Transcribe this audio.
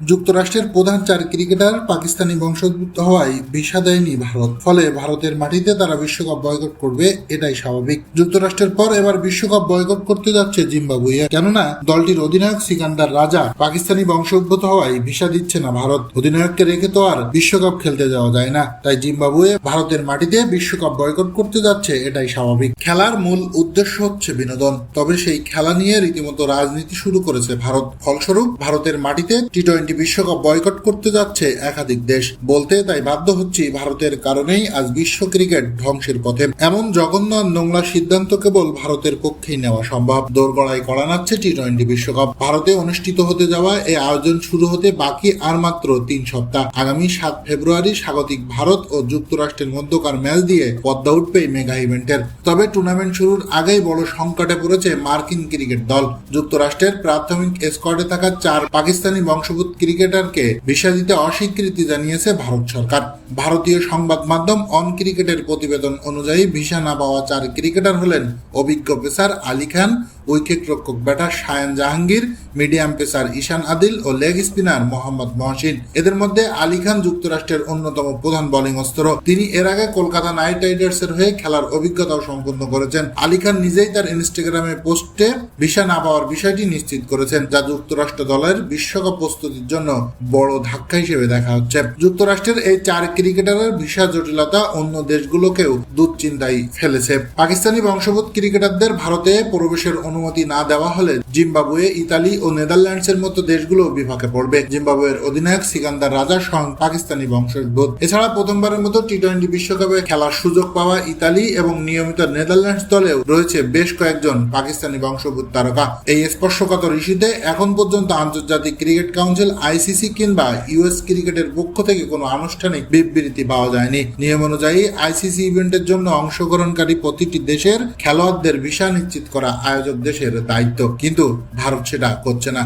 যুক্তরাষ্ট্রের প্রধান চার ক্রিকেটার পাকিস্তানি বংশোদ্ভূত হওয়ায় ভিসা দেয়নি ভারত। ফলে ভারতের মাটিতে তারা বিশ্বকাপ বয়কট করবে, এটাই স্বাভাবিক। যুক্তরাষ্ট্রের পর এবার বিশ্বকাপ বয়কট করতে যাচ্ছে জিম্বাবুয়ে। কেননা, দলটির অধিনায়ক সিকান্দার রাজা পাকিস্তানি বংশোদ্ভূত হওয়ায় ভিসা দিচ্ছে না ভারত। অধিনায়ককে রেখে তো আর বিশ্বকাপ খেলতে যাওয়া যায় না। তাই জিম্বাবুয়ে ভারতের মাটিতে বিশ্বকাপ বয়কট করতে যাচ্ছে, এটাই স্বাভাবিক। খেলার মূল উদ্দেশ্য হচ্ছে বিনোদন। তবে সেই খেলা নিয়ে রীতিমতো রাজনীতি শুরু করেছে ভারত। ফলস্বরূপ, ভারতের মাটিতে টি টোয়েন্টি বিশ্বকাপ বয়কট করতে যাচ্ছে একাধিক দেশ। বলতে তাই বাধ্য হচ্ছি ভারতের কারণেই আজ বিশ্ব ক্রিকেট ধ্বংসের পথে। এমন জঘন্য নোংরা সিদ্ধান্ত কেবল ভারতের পক্ষেই নেওয়া সম্ভব। দোরগড়ায় কড়া নাচ্ছে টি টোয়েন্টি বিশ্বকাপ। ভারতে অনুষ্ঠিত হতে যাওয়া এই আয়োজন শুরু হতে বাকি আর মাত্র তিন সপ্তাহ। আগামী সাত ফেব্রুয়ারি স্বাগতিক ভারত ও যুক্তরাষ্ট্রের মধ্যকার ম্যাচ দিয়ে পদ্মা উঠবে মেগা ইভেন্টের। তবে টুর্নামেন্ট শুরুর আগেই বড় সংকটে পড়েছে মার্কিন ক্রিকেট দল। যুক্তরাষ্ট্রের প্রাথমিক স্কোয়াডে থাকা চার পাকিস্তানি বংশোদ্ভূত ক্রিকেটারকে ভিসা দিতে অস্বীকৃতি জানিয়েছে ভারত সরকার। ভারতীয় সংবাদ মাধ্যম অন ক্রিকেটের প্রতিবেদন অনুযায়ী ভিসা না পাওয়া চার ক্রিকেটার হলেন অভিজ্ঞ পেসার আলী খান উইকেট রক্ষক batter Saiyan Jahangir, medium pacer Ishan Adil ও লেগ স্পিনার মোহাম্মদ মহসিন। এদের মধ্যে আলী খান যুক্তরাষ্ট্রের অন্যতম প্রধান বোলিং অস্ত্র। তিনি এর আগে কলকাতা নাইট রাইডার্স এর হয়ে খেলার অভিজ্ঞতাও সম্পন্ন করেছেন। আলী খান নিজেই তার ইনস্টাগ্রামে পোস্টে ভিসা না পাওয়ার বিষয়টি নিশ্চিত করেছেন, যা যুক্তরাষ্ট্র দলের বিশ্বকাপ প্রস্তুতির জন্য বড় ধাক্কা হিসেবে দেখা হচ্ছে। যুক্তরাষ্ট্রের এই চার ক্রিকেটারের ভিসা জটিলতা অন্য দেশগুলোকেও দুশ্চিন্তায় ফেলেছে। পাকিস্তানি বংশোদ্ভূত ক্রিকেটারদের ভারতে প্রবেশের অনুমতি না দেওয়া হলে জিম্বাবুয়ে ইতালি ও নেদারল্যান্ডসের মতো দেশগুলো বিভাগে পড়বে। জিম্বাবুয়ের অধিনায়ক সিকান্দার রাজা স্বয়ং পাকিস্তানি বংশোদ্ভূত। এছাড়া প্রথমবারের মতো টি টোয়েন্টি বিশ্বকাপে খেলার সুযোগ পাওয়া ইতালি এবং নিয়মিত নেদারল্যান্ডস দলেও রয়েছে বেশ কয়েকজন পাকিস্তানি বংশোদ্ভূত তারকা। এই স্পর্শকাতর ইস্যুতে এখন পর্যন্ত আন্তর্জাতিক ক্রিকেট কাউন্সিল আইসিসি কিংবা ইউএস ক্রিকেটের পক্ষ থেকে কোনো আনুষ্ঠানিক বিবৃতি পাওয়া যায়নি। নিয়ম অনুযায়ী আইসিসি ইভেন্টের জন্য অংশগ্রহণকারী প্রতিটি দেশের খেলোয়াড়দের ভিসা নিশ্চিত করা আয়োজক দেশের দায়িত্ব কিন্তু ভারত সেটা করছে না।